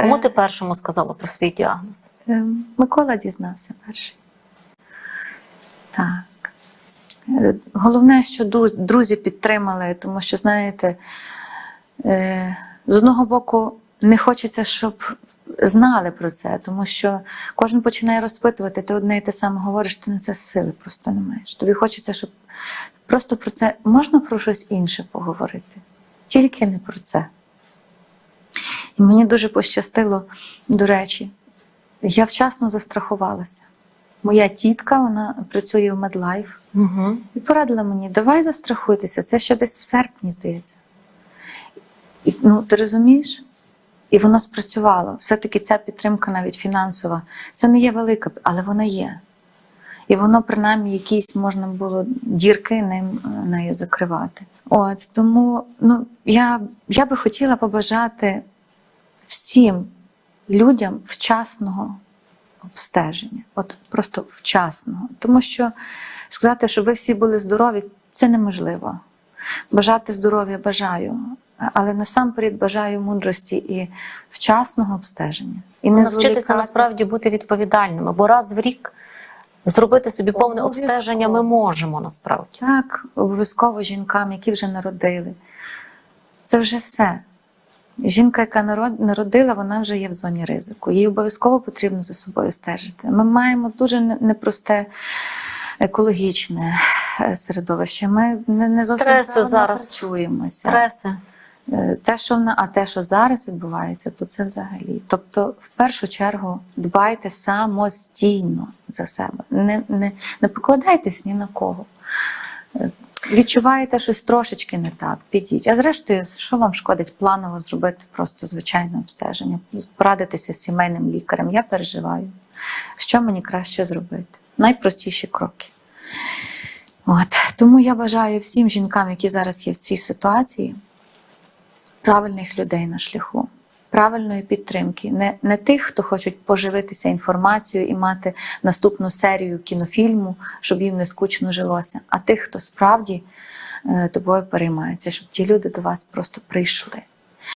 Кому Е, ти першому сказала про свій діагноз? Е, Микола дізнався перший. Так. Е, Головне, що друзі підтримали, тому що, знаєте, з одного боку, не хочеться, щоб знали про це, тому що кожен починає розпитувати, ти одне і те саме говориш, ти на це сили просто не маєш. Тобі хочеться, щоб просто про це можна про щось інше поговорити, тільки не про це. І мені дуже пощастило, до речі, я вчасно застрахувалася. Моя тітка, вона працює в Медлайф, Угу. і порадила мені, давай застрахуйтеся, це ще десь в серпні, здається. І, ну, ти розумієш? І воно спрацювало. Все-таки ця підтримка, навіть фінансова, це не є велика, але вона є. І воно, принаймні, якісь можна було дірки ним, нею закривати. От тому ну, я, я би хотіла побажати всім людям вчасного обстеження. От просто вчасного. Тому що сказати, що ви всі були здорові, це неможливо. Бажати здоров'я бажаю, але насамперед бажаю мудрості і вчасного обстеження. І не Навчитися насправді бути відповідальними, бо раз в рік зробити собі повне обстеження ми можемо насправді. Так, обов'язково жінкам, які вже народили. Це вже все. Жінка, яка народила, вона вже є в зоні ризику. Їй обов'язково потрібно за собою стежити. Ми маємо дуже непросте екологічне е, середовище. Ми не, не зовсім Стреси зараз. харчуємося. Стреси. Е, Те, що в на- а те, що зараз відбувається, то це взагалі. Тобто, в першу чергу, дбайте самостійно за себе. Не, не, не покладайтесь ні на кого. Відчуваєте щось трошечки не так, підіть. А зрештою, що вам шкодить планово зробити просто звичайне обстеження, порадитися з сімейним лікарем. Я переживаю, що мені краще зробити. Найпростіші кроки. От. Тому я бажаю всім жінкам, які зараз є в цій ситуації, правильних людей на шляху, правильної підтримки, не, не тих, хто хочуть поживитися інформацією і мати наступну серію кінофільму, щоб їм не скучно жилося, а тих, хто справді е, тобою переймається, щоб ті люди до вас просто прийшли.